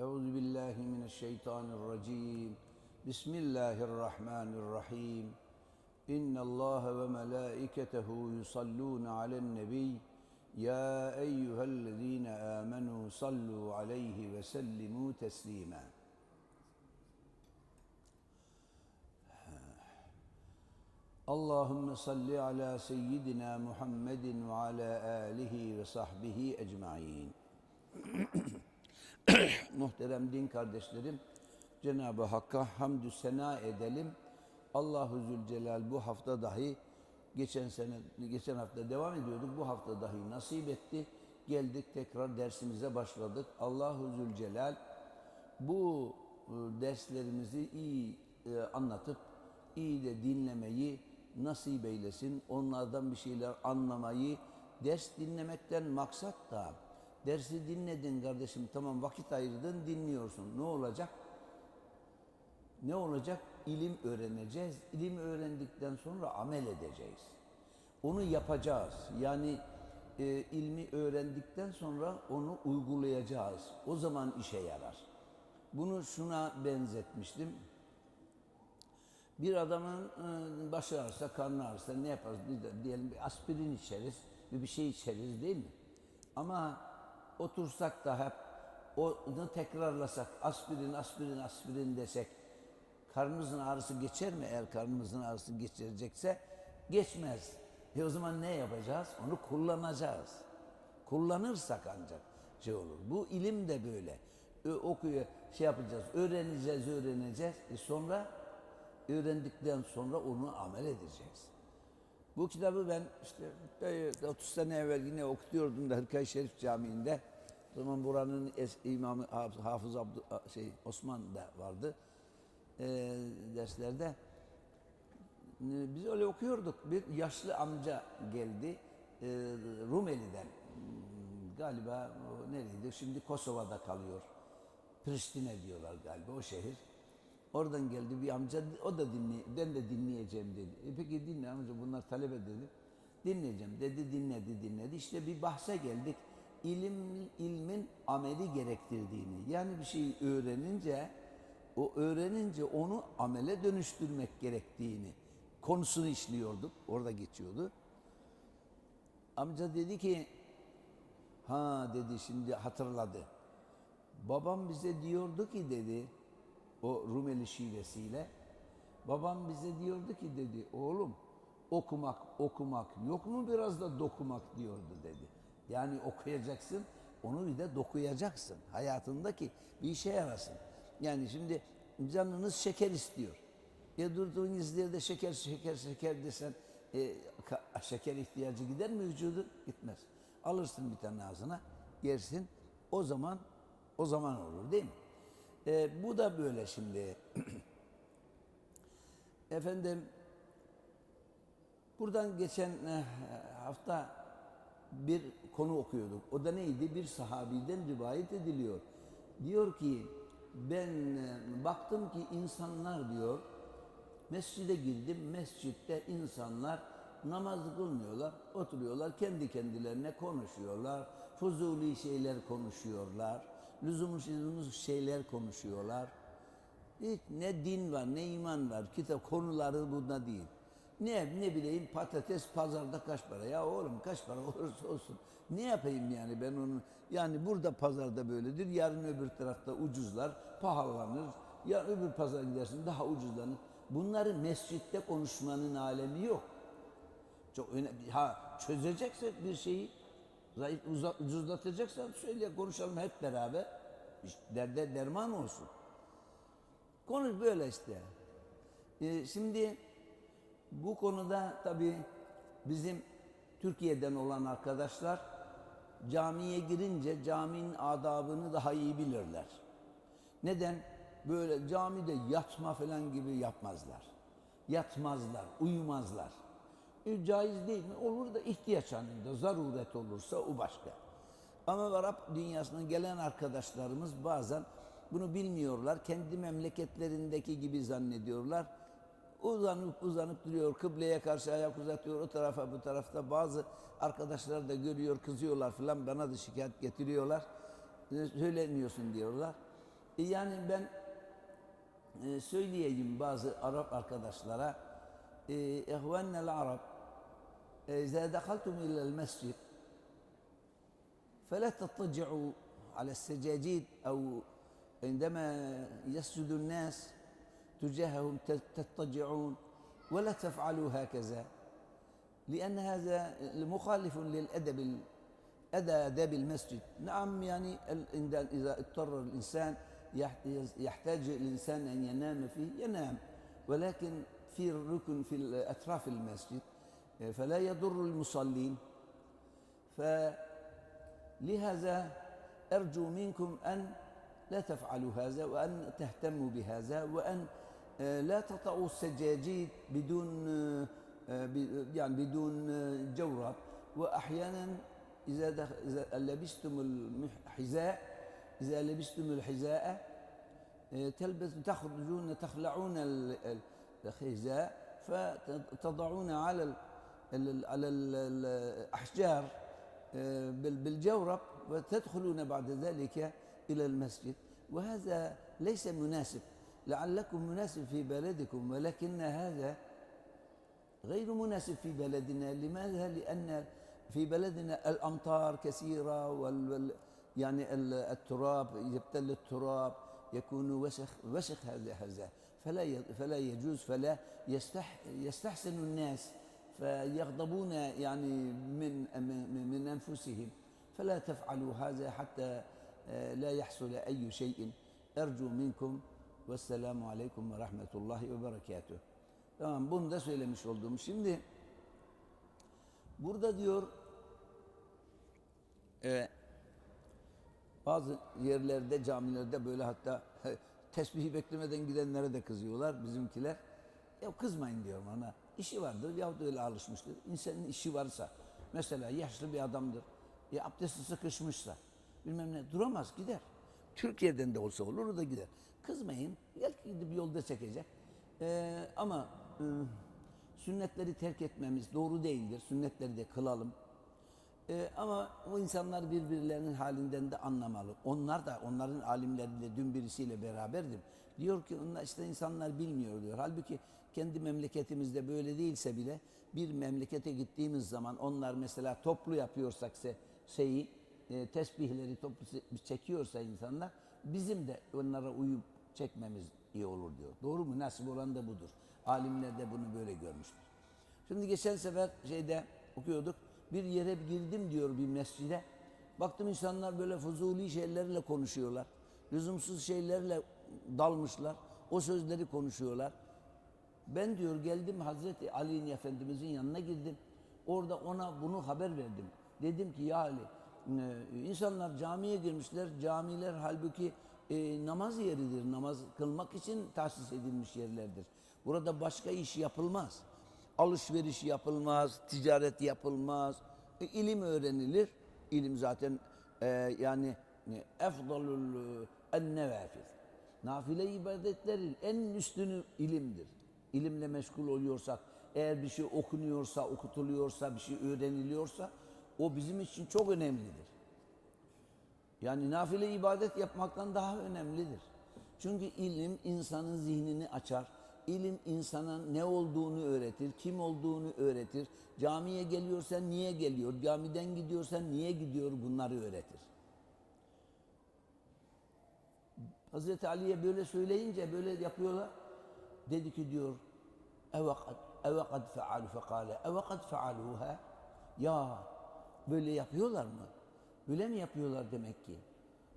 أعوذ بالله من الشيطان الرجيم. بسم الله الرحمن الرحيم. إن الله وملائكته يصلون على النبي. يا أيها الذين آمنوا صلوا عليه وسلموا تسليما. اللهم صل على سيدنا محمد وعلى آله وصحبه أجمعين. Muhterem din kardeşlerim, Cenab-ı Hakk'a hamdü sena edelim. Allahu Zülcelal bu hafta dahi geçen sene geçen hafta devam ediyorduk. Bu hafta dahi nasip etti. Geldik tekrar dersimize başladık. Allahu Zülcelal bu e, derslerimizi iyi e, anlatıp iyi de dinlemeyi nasip eylesin. Onlardan bir şeyler anlamayı, ders dinlemekten maksat da dersi dinledin kardeşim tamam vakit ayırdın dinliyorsun. Ne olacak? Ne olacak? İlim öğreneceğiz. İlim öğrendikten sonra amel edeceğiz. Onu yapacağız. Yani e, ilmi öğrendikten sonra onu uygulayacağız. O zaman işe yarar. Bunu şuna benzetmiştim. Bir adamın e, başı ağrısa, karnı ağrısa ne yaparız? Biz diyelim bir aspirin içeriz, bir bir şey içeriz değil mi? Ama otursak da hep onu tekrarlasak, aspirin, aspirin, aspirin desek, karnımızın ağrısı geçer mi? Eğer karnımızın ağrısı geçirecekse geçmez. E o zaman ne yapacağız? Onu kullanacağız. Kullanırsak ancak şey olur. Bu ilim de böyle. Ö, okuyor, şey yapacağız, öğreneceğiz, öğreneceğiz. E sonra öğrendikten sonra onu amel edeceğiz. Bu kitabı ben işte 30 sene evvel yine okutuyordum da Hırkay Şerif Camii'nde. Zaman buranın es, imamı Hafız Abdü, şey, Osman da vardı e, derslerde. E, Biz öyle okuyorduk. Bir yaşlı amca geldi e, Rumeli'den. Galiba o nereydi? Şimdi Kosova'da kalıyor. Priştine diyorlar galiba o şehir. Oradan geldi bir amca, o da dinley, ben de dinleyeceğim dedi. E peki dinle amca bunlar talebe dedi. Dinleyeceğim dedi, dinledi, dinledi. İşte bir bahse geldik. İlim, ilmin ameli gerektirdiğini. Yani bir şeyi öğrenince, o öğrenince onu amele dönüştürmek gerektiğini konusunu işliyorduk. Orada geçiyordu. Amca dedi ki, ha dedi şimdi hatırladı. Babam bize diyordu ki dedi, o Rumeli şivesiyle. Babam bize diyordu ki dedi, oğlum okumak okumak yok mu biraz da dokumak diyordu dedi. Yani okuyacaksın, onu bir de dokuyacaksın. Hayatındaki bir işe yarasın. Yani şimdi canınız şeker istiyor. Ya durduğunuz yerde şeker şeker şeker desen e, şeker ihtiyacı gider mi vücudun? Gitmez. Alırsın bir tane ağzına, yersin. O zaman o zaman olur değil mi? E, bu da böyle şimdi. Efendim, buradan geçen e, hafta bir konu okuyorduk. O da neydi? Bir sahabiden rivayet ediliyor. Diyor ki, ben e, baktım ki insanlar diyor, mescide girdim, mescitte insanlar namaz kılmıyorlar, oturuyorlar, kendi kendilerine konuşuyorlar, fuzuli şeyler konuşuyorlar, lüzumsuz şeyler konuşuyorlar. Hiç ne din var, ne iman var, kitap konuları bunda değil. Ne ne bileyim patates pazarda kaç para? Ya oğlum kaç para olursa olsun. Ne yapayım yani ben onu? Yani burada pazarda böyledir. Yarın öbür tarafta ucuzlar, pahalanır. Ya öbür pazara gidersin daha ucuzlanır. Bunları mescitte konuşmanın alemi yok. Çok önemli. Ha çözeceksek bir şeyi ucuzlatacaksan söyle konuşalım hep beraber. İşte derde derman olsun. Konu böyle işte. Ee, şimdi bu konuda tabii bizim Türkiye'den olan arkadaşlar camiye girince caminin adabını daha iyi bilirler. Neden? Böyle camide yatma falan gibi yapmazlar. Yatmazlar, uyumazlar. E, caiz değil mi? Olur da ihtiyaç anında, zaruret olursa o başka. Ama Arap dünyasından gelen arkadaşlarımız bazen bunu bilmiyorlar. Kendi memleketlerindeki gibi zannediyorlar Uzanıp uzanıp duruyor, kıbleye karşı ayak uzatıyor, o tarafa bu tarafta. Bazı arkadaşlar da görüyor, kızıyorlar falan, bana da şikayet getiriyorlar. Söylemiyorsun diyorlar. E, Yani ben e, söyleyeyim bazı Arap arkadaşlara e, ehvennel Arab e, İzâ dehaltum ilel mescid فلا تضطجعوا على السجاجيد أو عندما يسجد الناس تجاههم تضطجعون ولا تفعلوا هكذا. لأن هذا مخالف للأدب أدى آداب المسجد. نعم يعني إذا اضطر الإنسان يح- يحتاج الإنسان أن ينام فيه ينام. ولكن في ركن في أطراف المسجد فلا يضر المصلين. فلهذا أرجو منكم أن لا تفعلوا هذا وأن تهتموا بهذا وأن لا تطأوا السجاجيد بدون آه، آه، يعني بدون آه، جورب وأحيانا إذا إذا لبستم الحذاء إذا لبستم الحذاء آه، تلبس تخرجون تخلعون ال- ال- الحذاء فتضعون على على ال- الأحجار آه، بال- بالجورب وتدخلون بعد ذلك إلى المسجد. وهذا ليس مناسب. لعلكم مناسب في بلدكم ولكن هذا غير مناسب في بلدنا. لماذا؟ لأن في بلدنا الأمطار كثيرة وال يعني ال- التراب يبتل التراب يكون وسخ وسخ هذا هذا. فلا فلا يجوز فلا يستح يستحسن الناس فيغضبون يعني من من من أنفسهم. فلا تفعلوا هذا حتى آه، لا يحصل أي شيء. أرجو منكم Vesselamu aleyküm ve rahmetullahi ve berekatuh. Tamam bunu da söylemiş oldum. Şimdi burada diyor e, bazı yerlerde camilerde böyle hatta tesbihi beklemeden gidenlere de kızıyorlar bizimkiler. Ya kızmayın diyorum ona. İşi vardır yahut öyle alışmıştır. İnsanın işi varsa mesela yaşlı bir adamdır. Ya abdesti sıkışmışsa bilmem ne duramaz gider. Türkiye'den de olsa olur o da gider. Kızmayın. Belki gidip yolda çekecek. Ee, ama e, sünnetleri terk etmemiz doğru değildir. Sünnetleri de kılalım. Ee, ama o insanlar birbirlerinin halinden de anlamalı. Onlar da onların alimleriyle dün birisiyle beraberdim. Diyor ki onlar işte insanlar bilmiyor diyor. Halbuki kendi memleketimizde böyle değilse bile bir memlekete gittiğimiz zaman onlar mesela toplu yapıyorsak şeyi e, tesbihleri toplu çekiyorsa insanlar bizim de onlara uyup çekmemiz iyi olur diyor. Doğru mu? Nasip olan da budur. Alimler de bunu böyle görmüştür. Şimdi geçen sefer şeyde okuyorduk. Bir yere girdim diyor bir mescide. Baktım insanlar böyle fuzuli şeylerle konuşuyorlar. Lüzumsuz şeylerle dalmışlar. O sözleri konuşuyorlar. Ben diyor geldim Hazreti Ali Efendimizin yanına girdim. Orada ona bunu haber verdim. Dedim ki ya Ali insanlar camiye girmişler. Camiler halbuki e, namaz yeridir. Namaz kılmak için tahsis edilmiş yerlerdir. Burada başka iş yapılmaz. Alışveriş yapılmaz, ticaret yapılmaz. E, ilim öğrenilir. İlim zaten e, yani e, efdalul en nevafil. Nafile ibadetlerin en üstünü ilimdir. İlimle meşgul oluyorsak, eğer bir şey okunuyorsa, okutuluyorsa, bir şey öğreniliyorsa o bizim için çok önemlidir. Yani nafile ibadet yapmaktan daha önemlidir. Çünkü ilim insanın zihnini açar. İlim insana ne olduğunu öğretir, kim olduğunu öğretir. Camiye geliyorsan niye geliyor, camiden gidiyorsan niye gidiyor bunları öğretir. Hazreti Ali'ye böyle söyleyince böyle yapıyorlar. Dedi ki diyor evakad evakad faalu fekale evakad faaluha ya böyle yapıyorlar mı? Böyle mi yapıyorlar demek ki?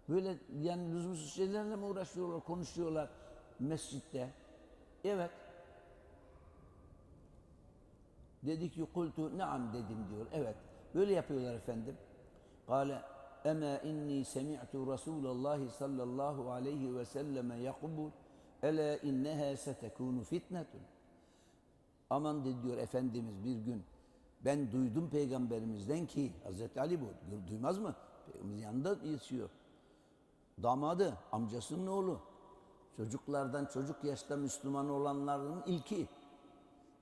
Böyle yani lüzumsuz şeylerle mi uğraşıyorlar, konuşuyorlar mescitte? Evet. Dedi ki kultu naam dedim diyor. Evet. Böyle yapıyorlar efendim. Kale ema inni semi'tu Resulallah sallallahu aleyhi ve selleme yakubul ela inneha setekunu fitnetun. Aman dedi diyor Efendimiz bir gün ben duydum peygamberimizden ki Hazreti Ali bu duymaz mı? Peygamberimizin yanında yetişiyor. Damadı, amcasının oğlu. Çocuklardan çocuk yaşta Müslüman olanların ilki.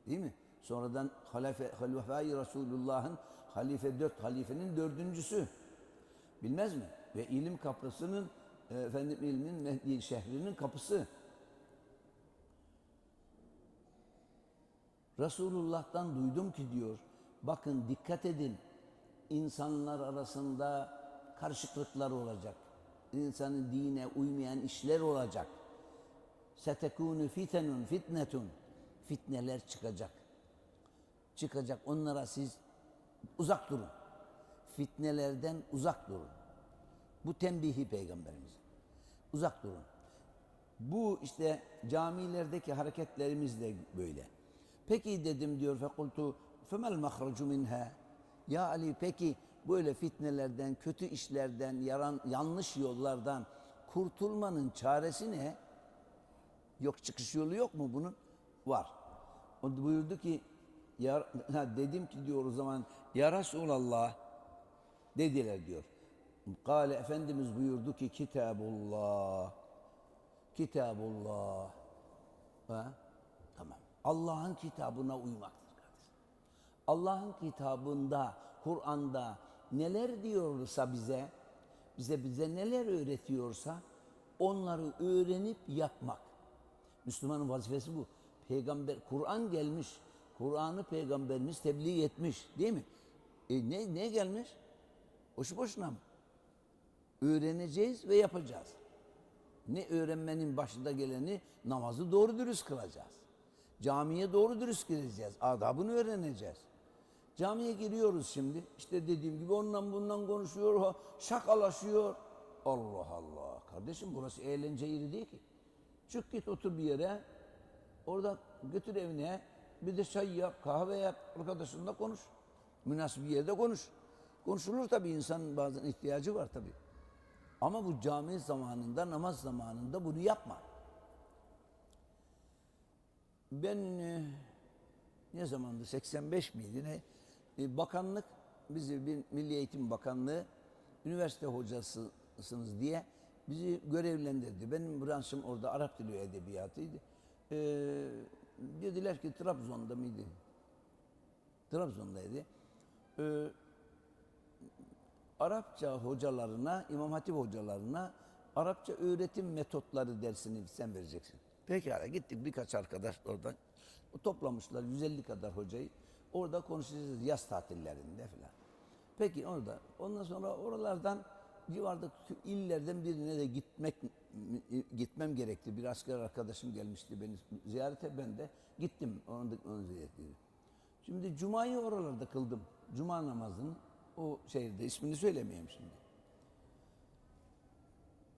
Değil mi? Sonradan halife, halifai Resulullah'ın halife dört halifenin dördüncüsü. Bilmez mi? Ve ilim kapısının efendim ilmin şehrinin kapısı. Resulullah'tan duydum ki diyor, bakın dikkat edin, insanlar arasında karışıklıklar olacak. İnsanın dine uymayan işler olacak. Setekûnü fitenun fitnetun. Fitneler çıkacak. Çıkacak. Onlara siz uzak durun. Fitnelerden uzak durun. Bu tembihi peygamberimiz. Uzak durun. Bu işte camilerdeki hareketlerimiz de böyle. Peki dedim diyor fekultu femel mahracu minha. Ya Ali peki böyle fitnelerden, kötü işlerden, yaran, yanlış yollardan kurtulmanın çaresi ne? Yok çıkış yolu yok mu bunun? Var. O buyurdu ki ya, dedim ki diyor o zaman ya Resulallah dediler diyor. Kale Efendimiz buyurdu ki Kitabullah Kitabullah ha? Tamam. Allah'ın kitabına kardeşim. Allah'ın kitabında, Kur'an'da neler diyorsa bize, bize bize neler öğretiyorsa onları öğrenip yapmak. Müslümanın vazifesi bu. Peygamber Kur'an gelmiş. Kur'an'ı peygamberimiz tebliğ etmiş, değil mi? E ne ne gelmiş? Boşu boşuna mı? Öğreneceğiz ve yapacağız. Ne öğrenmenin başında geleni namazı doğru dürüst kılacağız. Camiye doğru dürüst gireceğiz. Adabını öğreneceğiz. Camiye giriyoruz şimdi. İşte dediğim gibi ondan bundan konuşuyor, şakalaşıyor. Allah Allah. Kardeşim burası eğlence yeri değil ki. Çık git otur bir yere. Orada götür evine. Bir de çay yap, kahve yap. Arkadaşınla konuş. Münasip bir yerde konuş. Konuşulur tabii insan bazen ihtiyacı var tabii. Ama bu cami zamanında, namaz zamanında bunu yapma. Ben e, ne zamandı 85 miydi ne? Bakanlık bizi bir Milli Eğitim Bakanlığı üniversite hocasısınız diye bizi görevlendirdi. Benim branşım orada Arap Dili ve Edebiyatıydı. E, dediler ki Trabzon'da mıydı? Trabzon'daydı. E, Arapça hocalarına, İmam Hatip hocalarına Arapça öğretim metotları dersini sen vereceksin. Pekala gittik birkaç arkadaş oradan. Toplamışlar 150 kadar hocayı. Orada konuşacağız yaz tatillerinde falan. Peki orada. Ondan sonra oralardan civardaki illerden birine de gitmek gitmem gerekti. Bir asker arkadaşım gelmişti beni ziyarete ben de gittim onu, da, onu ziyaret edeyim. Şimdi cumayı oralarda kıldım. Cuma namazını o şehirde ismini söylemeyeyim şimdi.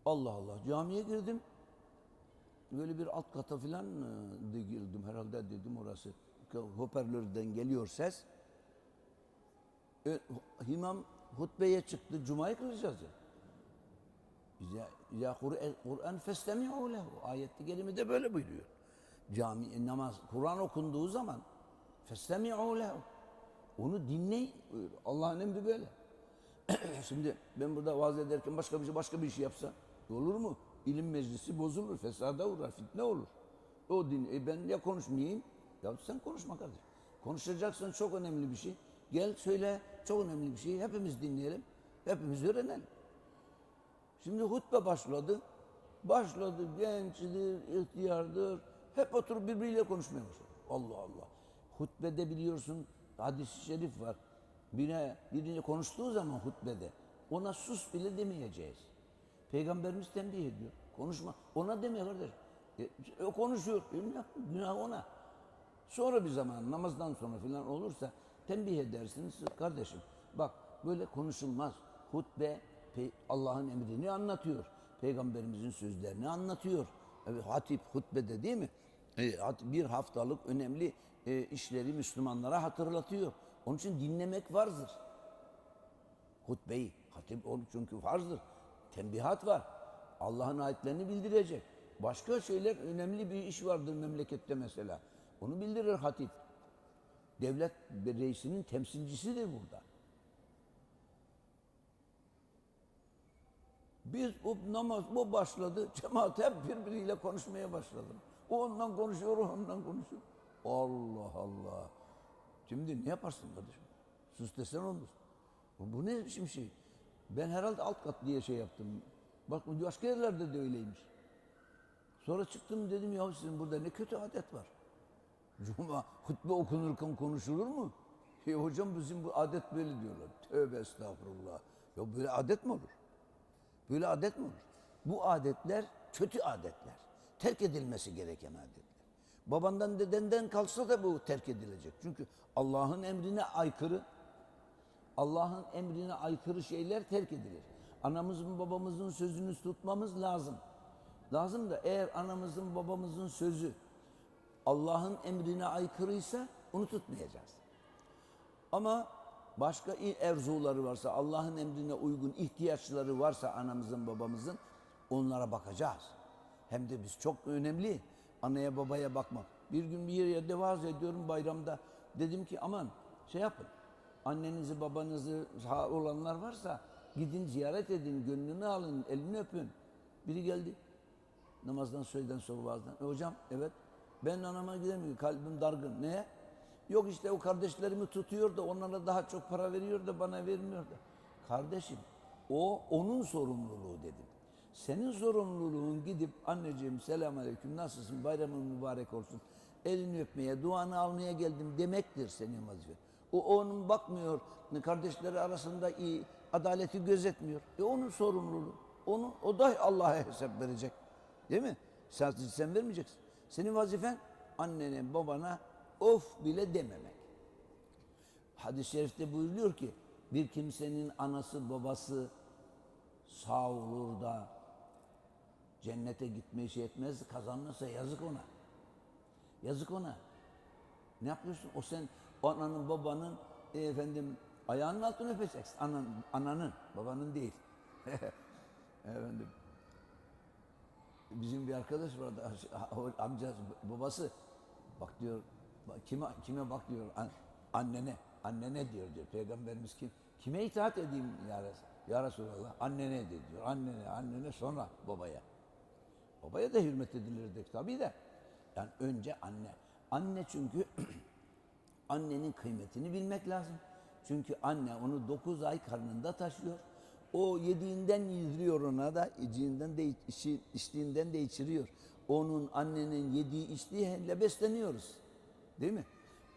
Allah Allah camiye girdim. Böyle bir alt kata falan e, de girdim herhalde dedim orası. Hoparlörden geliyor ses. E, hutbeye çıktı. Cumayı kılacağız ya. Ya, ya Kur'an festemi'u lehu. Ayette kerimede böyle buyuruyor. Cami e, namaz Kur'an okunduğu zaman festemi'u lehu. Onu dinleyin. Allah'ın emri böyle. Şimdi ben burada vaaz ederken başka bir şey başka bir şey yapsa olur mu? İlim meclisi bozulur, fesada uğrar, fitne olur. O din, e ben ya konuşmayayım? Ya sen konuşma kardeşim. Konuşacaksan çok önemli bir şey. Gel söyle çok önemli bir şey. Hepimiz dinleyelim. Hepimiz öğrenelim. Şimdi hutbe başladı. Başladı gençdir, ihtiyardır. Hep oturup birbiriyle konuşmaya başladı. Allah Allah. Hutbede biliyorsun hadis-i şerif var. Birine, birine konuştuğu zaman hutbede ona sus bile demeyeceğiz. Peygamberimiz tembih ediyor. Konuşma. Ona deme kardeş. E, o konuşuyor. Günah ona. Sonra bir zaman namazdan sonra filan olursa tembih edersiniz kardeşim. Bak böyle konuşulmaz. Hutbe Allah'ın emrini anlatıyor. Peygamberimizin sözlerini anlatıyor. Evet, hatip hutbede değil mi? E, bir haftalık önemli e, işleri Müslümanlara hatırlatıyor. Onun için dinlemek varzdır. Hutbeyi, hatip onun çünkü farzdır. Tembihat var. Allah'ın ayetlerini bildirecek. Başka şeyler önemli bir iş vardır memlekette mesela. Onu bildirir hatip. Devlet reisinin temsilcisidir burada. Biz o namaz bu başladı. Cemaat hep birbiriyle konuşmaya başladı. O ondan konuşuyor, o ondan konuşuyor. Allah Allah. Şimdi ne yaparsın kardeşim? Sus desen olmaz. Bu, ne biçim şey? Ben herhalde alt kat diye şey yaptım. Bak başka yerlerde de öyleymiş. Sonra çıktım dedim ya sizin burada ne kötü adet var. Cuma hutbe okunurken konuşulur mu? E hocam bizim bu adet böyle diyorlar. Tövbe estağfurullah. Ya böyle adet mi olur? Böyle adet mi olur? Bu adetler kötü adetler. Terk edilmesi gereken adetler. Babandan dedenden kalsa da bu terk edilecek. Çünkü Allah'ın emrine aykırı Allah'ın emrine aykırı şeyler terk edilir. Anamızın babamızın sözünü tutmamız lazım. Lazım da eğer anamızın babamızın sözü Allah'ın emrine aykırıysa onu tutmayacağız. Ama başka erzuları varsa, Allah'ın emrine uygun ihtiyaçları varsa anamızın babamızın onlara bakacağız. Hem de biz çok önemli anaya babaya bakmak. Bir gün bir yerde vaaz ediyorum bayramda. Dedim ki aman şey yapın. Annenizi babanızı sağ olanlar varsa gidin ziyaret edin, gönlünü alın, elini öpün. Biri geldi. Namazdan söyleden sonra vaazdan. E hocam evet ben anama gidemiyorum kalbim dargın. Neye? Yok işte o kardeşlerimi tutuyor da onlara daha çok para veriyor da bana vermiyor da. Kardeşim o onun sorumluluğu dedim. Senin sorumluluğun gidip anneciğim selamünaleyküm nasılsın bayramın mübarek olsun. Elini öpmeye, duanı almaya geldim demektir senin vazifen. O onun bakmıyor, kardeşleri arasında iyi, adaleti gözetmiyor. E onun sorumluluğu. Onu, o da Allah'a hesap verecek. Değil mi? Sen, sen vermeyeceksin. Senin vazifen annene, babana of bile dememek. Hadis-i şerifte buyuruyor ki bir kimsenin anası babası sağ olur da cennete gitmeyi şey etmez kazanırsa yazık ona. Yazık ona. Ne yapıyorsun? O sen ananın babanın e, efendim ayağının altını öpeceksin. Anan, ananın, babanın değil. efendim bizim bir arkadaş vardı amcası babası. Bak diyor kime kime bak diyor an- annene annene diyor diyor. Peygamberimiz kim? Kime itaat edeyim ya, Res- ya Resulallah? Annene de diyor annene annene sonra babaya. Babaya da hürmet edilirdi tabii de. Yani önce anne. Anne çünkü Annenin kıymetini bilmek lazım. Çünkü anne onu 9 ay karnında taşıyor. O yediğinden yediriyor ona da, içiğinden de içi, içtiğinden de içiriyor. Onun annenin yediği içtiğiyle besleniyoruz. Değil mi?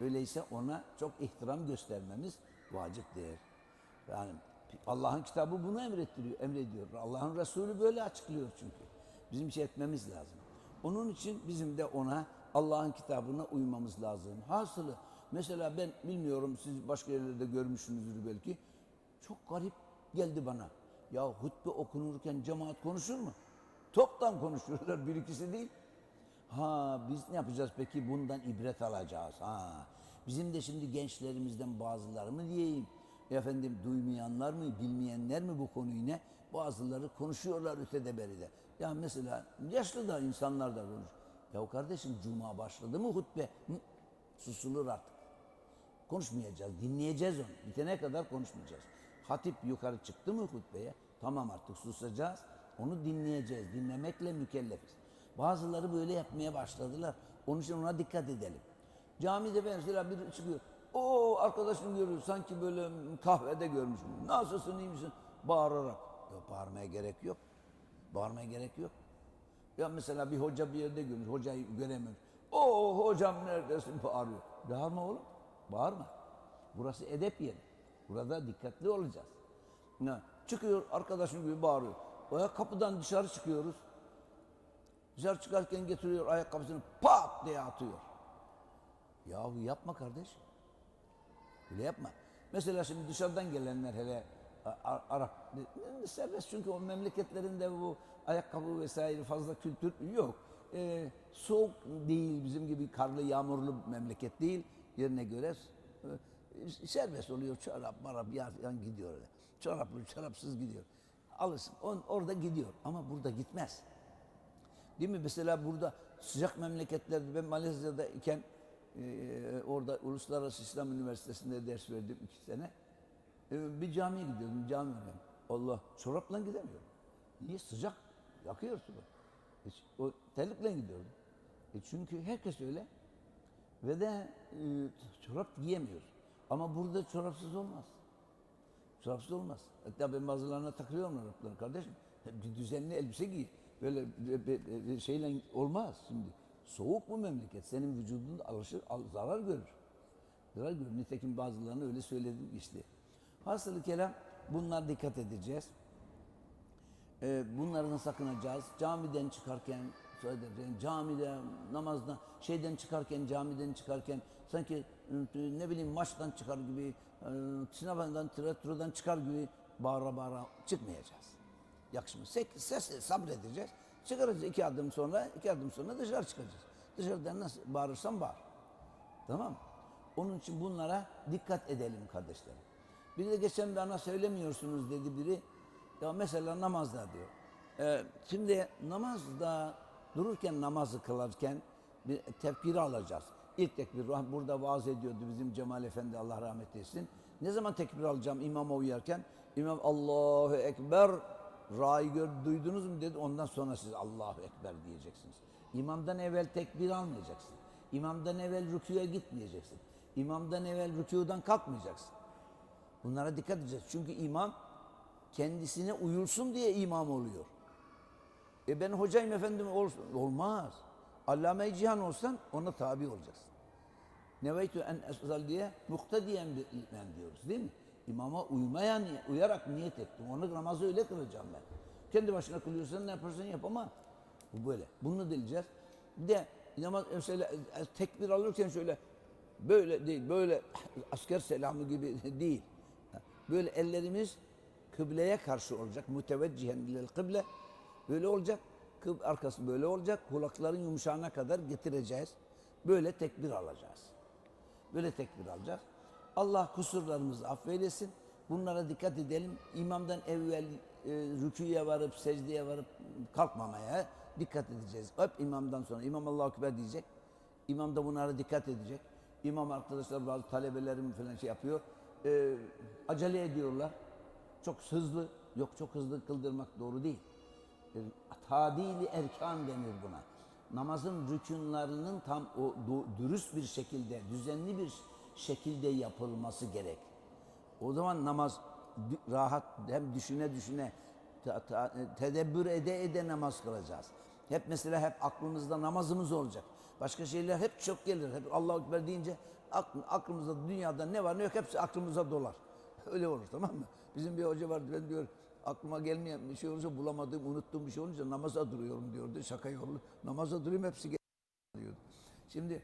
Öyleyse ona çok ihtiram göstermemiz vaciptir. Yani Allah'ın kitabı bunu emrettiriyor, emrediyor. Allah'ın Resulü böyle açıklıyor çünkü. Bizim şey etmemiz lazım. Onun için bizim de ona Allah'ın kitabına uymamız lazım. Hasılı mesela ben bilmiyorum siz başka yerlerde görmüşsünüzdür belki. Çok garip geldi bana. Ya hutbe okunurken cemaat konuşur mu? Toptan konuşuyorlar bir ikisi değil. Ha biz ne yapacağız peki bundan ibret alacağız. Ha bizim de şimdi gençlerimizden bazıları mı diyeyim efendim duymayanlar mı bilmeyenler mi bu konuyu ne bazıları konuşuyorlar ötede beride. Ya mesela yaşlı da insanlar da konuş. Ya kardeşim cuma başladı mı hutbe susulur artık. Konuşmayacağız, dinleyeceğiz onu. Bitene kadar konuşmayacağız. Hatip yukarı çıktı mı hutbeye? Tamam artık susacağız. Onu dinleyeceğiz. Dinlemekle mükellefiz. Bazıları böyle yapmaya başladılar. Onun için ona dikkat edelim. Camide mesela biri çıkıyor. O arkadaşını görüyor. Sanki böyle kahvede görmüş. Nasılsın, iyi misin? Bağırarak. Ya bağırmaya gerek yok. Bağırmaya gerek yok. Ya mesela bir hoca bir yerde görmüş. Hocayı göremiyor. O hocam neredesin bağırıyor. Bağırma oğlum. Bağırma. Burası edep yeri. Burada dikkatli olacağız. Ne? Çıkıyor arkadaşın gibi bağırıyor. O kapıdan dışarı çıkıyoruz. Dışarı çıkarken getiriyor ayakkabısını pat diye atıyor. Yahu yapma kardeş. Öyle yapma. Mesela şimdi dışarıdan gelenler hele Arap serbest çünkü o memleketlerinde bu ayakkabı vesaire fazla kültür yok. Ee, soğuk değil bizim gibi karlı yağmurlu memleket değil yerine göre serbest oluyor çorap marap yan gidiyor öyle. Çoraplı çorapsız gidiyor. Alırsın on, orada gidiyor ama burada gitmez. Değil mi? Mesela burada sıcak memleketlerde ben Malezya'da iken e, orada Uluslararası İslam Üniversitesi'nde ders verdim iki sene. E, bir camiye gidiyordum, cami önüne. Allah, çorapla gidemiyorum. Niye? Sıcak, yakıyor su. E, o terlikle gidiyordum. E, çünkü herkes öyle. Ve de e, çorap giyemiyor. Ama burada çorapsız olmaz. Çorapsız olmaz. Hatta ben bazılarına takılıyorum Arapların kardeşim. Düzenli elbise giy. Böyle şeyle olmaz şimdi. Soğuk bu memleket. Senin vücudun alışır, al- zarar görür. Zarar görür. Nitekim bazılarına öyle söyledim işte. Hasılı kelam bunlar dikkat edeceğiz. Ee, bunlardan sakınacağız. Camiden çıkarken, söyledim, camide, namazda, şeyden çıkarken, camiden çıkarken sanki e, ne bileyim maçtan çıkar gibi, e, sınavdan, tiyatrodan çıkar gibi bağıra bağıra çıkmayacağız. Yakışmaz. Sek- Ses, sabredeceğiz. Çıkaracağız iki adım sonra, iki adım sonra dışarı çıkacağız. Dışarıdan nasıl bağırırsan bağır. Tamam? Onun için bunlara dikkat edelim kardeşlerim. Bir de geçen bana söylemiyorsunuz dedi biri. Ya mesela namazda diyor. Ee, şimdi namazda dururken namazı kılarken bir tekbiri alacağız. İlk tekbir burada vaaz ediyordu bizim Cemal Efendi Allah rahmet eylesin. Ne zaman tekbir alacağım imama uyarken? İmam Allahu Ekber Ra'yı gör, duydunuz mu dedi. Ondan sonra siz Allahu Ekber diyeceksiniz. İmamdan evvel tekbir almayacaksın. İmamdan evvel rüküye gitmeyeceksin. İmamdan evvel rükudan kalkmayacaksın. Bunlara dikkat edeceğiz. Çünkü imam kendisine uyulsun diye imam oluyor. E ben hocayım efendim olsun. Olmaz. Allame-i Cihan olsan ona tabi olacaksın. Neveytü en esal diye muktediyen bir iman diyoruz değil mi? İmama uymaya, niye- uyarak niyet ettim. Onu namazı öyle kılacağım ben. Kendi başına kılıyorsan ne yaparsan yap ama bu böyle. Bunu dileyeceğiz. Bir de namaz mesela e, tekbir alırken şöyle böyle değil, böyle asker selamı gibi değil. Böyle ellerimiz kıbleye karşı olacak. Müteveccihen ilel kıble. Böyle olacak. Kıb arkası böyle olacak. Kulakların yumuşağına kadar getireceğiz. Böyle tekbir alacağız. Böyle tekbir alacağız. Allah kusurlarımızı affeylesin. Bunlara dikkat edelim. İmamdan evvel e, rüküye varıp secdeye varıp kalkmamaya dikkat edeceğiz. Hep imamdan sonra İmam Allahu Ekber diyecek. İmam da bunlara dikkat edecek. İmam arkadaşlar bazı talebelerim falan şey yapıyor. E, acele ediyorlar. Çok hızlı. Yok çok hızlı kıldırmak doğru değil. Tadili erkan denir buna. Namazın rükunlarının tam o dürüst bir şekilde, düzenli bir şekilde yapılması gerek. O zaman namaz rahat hem düşüne düşüne tedebbür ede ede namaz kılacağız. Hep mesela hep aklımızda namazımız olacak. Başka şeyler hep çok gelir. Hep Allahu Ekber deyince akl- aklımızda dünyada ne var ne yok hepsi aklımıza dolar. Öyle olur tamam mı? Bizim bir hoca vardı ben diyor aklıma gelmeyen bir şey olursa bulamadığım, unuttuğum bir şey olunca namaza duruyorum diyordu. Şaka yolu. Namaza durayım hepsi geliyor diyordu. Şimdi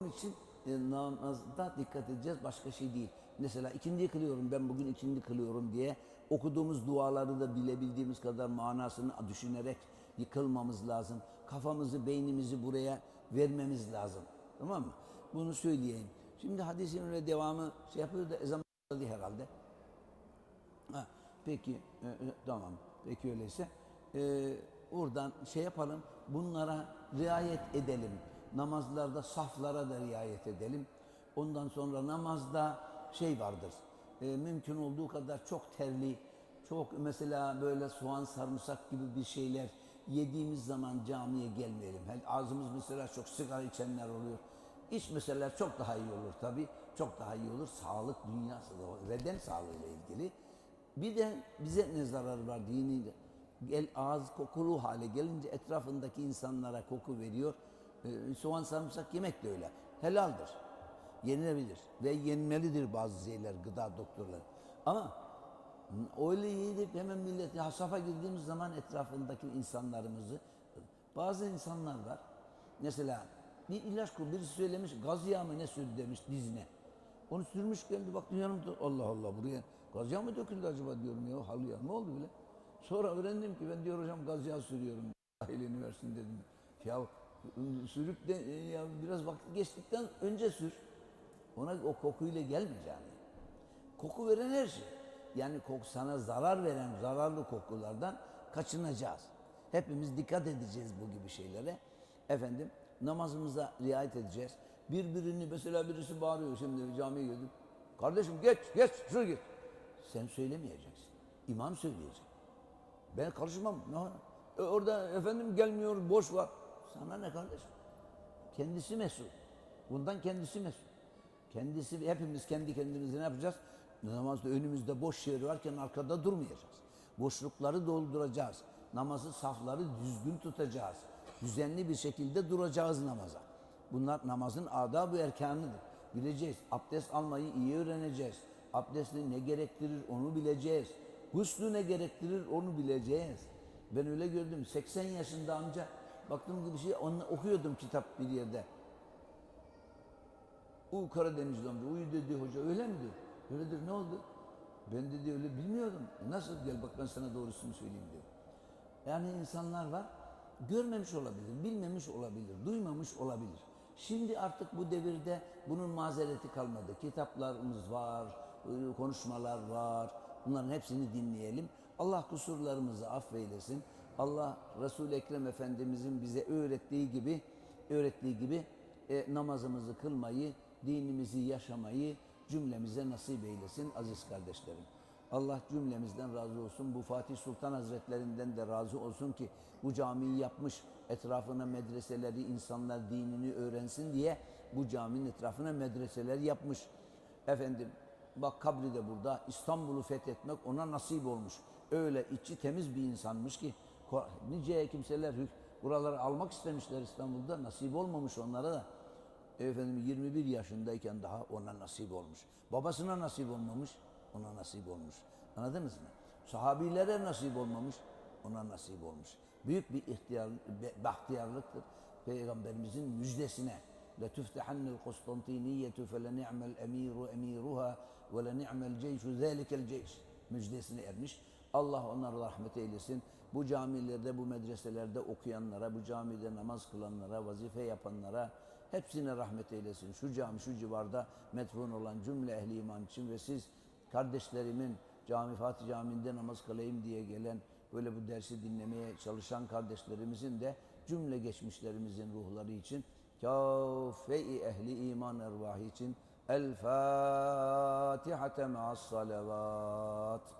onun için e, namazda dikkat edeceğiz başka şey değil. Mesela ikindi kılıyorum ben bugün ikindi kılıyorum diye okuduğumuz duaları da bilebildiğimiz kadar manasını düşünerek yıkılmamız lazım. Kafamızı, beynimizi buraya vermemiz lazım. Tamam mı? Bunu söyleyeyim. Şimdi hadisin öyle devamı şey yapıyor da ezan herhalde. Ha, peki e, e, tamam. Peki öyleyse e, oradan şey yapalım. Bunlara riayet edelim. Namazlarda saflara da riayet edelim. Ondan sonra namazda şey vardır. e, mümkün olduğu kadar çok terli, çok mesela böyle soğan sarımsak gibi bir şeyler yediğimiz zaman camiye gelmeyelim. Ağzımız mesela çok sigara içenler oluyor. İçmeseler çok daha iyi olur tabii. Çok daha iyi olur. Sağlık dünyası. Beden sağlığıyla ilgili. Bir de bize ne zararı var dini Gel ağız kokulu hale gelince etrafındaki insanlara koku veriyor. Ee, soğan sarımsak yemek de öyle. Helaldir. Yenilebilir ve yenmelidir bazı şeyler gıda doktorları. Ama öyle yiyip hemen millet hasafa girdiğimiz zaman etrafındaki insanlarımızı bazı insanlar var. Mesela bir ilaç kur birisi söylemiş gaz yağı mı ne sürdü demiş dizine. Onu sürmüş geldi bak dünyanın Allah Allah buraya gaz yağı mı döküldü acaba diyorum ya halıya ne oldu bile. Sonra öğrendim ki ben diyor hocam gaz yağı sürüyorum. Dahil üniversitede dedim. Ya sürüp de ya biraz vakit geçtikten önce sür. Ona o kokuyla gelme camiye. Koku veren her şey. Yani koku sana zarar veren zararlı kokulardan kaçınacağız. Hepimiz dikkat edeceğiz bu gibi şeylere. Efendim namazımıza riayet edeceğiz. Birbirini mesela birisi bağırıyor şimdi camiye girdim. Kardeşim geç geç şuraya git. Sen söylemeyeceksin. İmam söyleyecek. Ben karışmam. Ne? E, orada efendim gelmiyor boş var. Sana ne kardeşim? Kendisi mesul. Bundan kendisi mesul. Kendisi hepimiz kendi kendimize ne yapacağız? Namazda önümüzde boş yer varken arkada durmayacağız. Boşlukları dolduracağız. Namazı safları düzgün tutacağız. Düzenli bir şekilde duracağız namaza. Bunlar namazın adab-ı erkanıdır. Bileceğiz. Abdest almayı iyi öğreneceğiz. Abdesti ne gerektirir onu bileceğiz. Guslü ne gerektirir onu bileceğiz. Ben öyle gördüm. 80 yaşında amca baktım ki bir şey onu okuyordum kitap bir yerde. U Karadeniz'de amca uyu dedi hoca öyle mi diyor. Öyledir ne oldu? Ben dedi öyle bilmiyordum. Nasıl gel bak ben sana doğrusunu söyleyeyim diyor. Yani insanlar var görmemiş olabilir, bilmemiş olabilir, duymamış olabilir. Şimdi artık bu devirde bunun mazereti kalmadı. Kitaplarımız var, konuşmalar var. Bunların hepsini dinleyelim. Allah kusurlarımızı affeylesin. Allah Resul-i Ekrem Efendimizin bize öğrettiği gibi öğrettiği gibi e, namazımızı kılmayı, dinimizi yaşamayı cümlemize nasip eylesin aziz kardeşlerim. Allah cümlemizden razı olsun. Bu Fatih Sultan Hazretlerinden de razı olsun ki bu camiyi yapmış, etrafına medreseleri, insanlar dinini öğrensin diye bu caminin etrafına medreseler yapmış. Efendim bak kabri de burada. İstanbul'u fethetmek ona nasip olmuş. Öyle içi temiz bir insanmış ki ko- nice kimseler hük- buraları almak istemişler İstanbul'da. Nasip olmamış onlara da. Efendim 21 yaşındayken daha ona nasip olmuş. Babasına nasip olmamış, ona nasip olmuş. Anladınız mı? Sahabilere nasip olmamış, ona nasip olmuş. Büyük bir ihtiyar, be- bahtiyarlıktır. Peygamberimizin müjdesine. لَتُفْتَحَنَّ الْقُسْطَنْطِينِيَّةُ فَلَنِعْمَ الْاَم۪يرُ اَم۪يرُهَا ve le ni'mel ceyşu zelikel ceyş müjdesine ermiş. Allah onlara rahmet eylesin. Bu camilerde, bu medreselerde okuyanlara, bu camide namaz kılanlara, vazife yapanlara hepsine rahmet eylesin. Şu cami, şu civarda metfun olan cümle ehli iman için ve siz kardeşlerimin cami Fatih Camii'nde namaz kılayım diye gelen böyle bu dersi dinlemeye çalışan kardeşlerimizin de cümle geçmişlerimizin ruhları için kâfe-i ehli iman ervahı için الفاتحة مع الصلوات.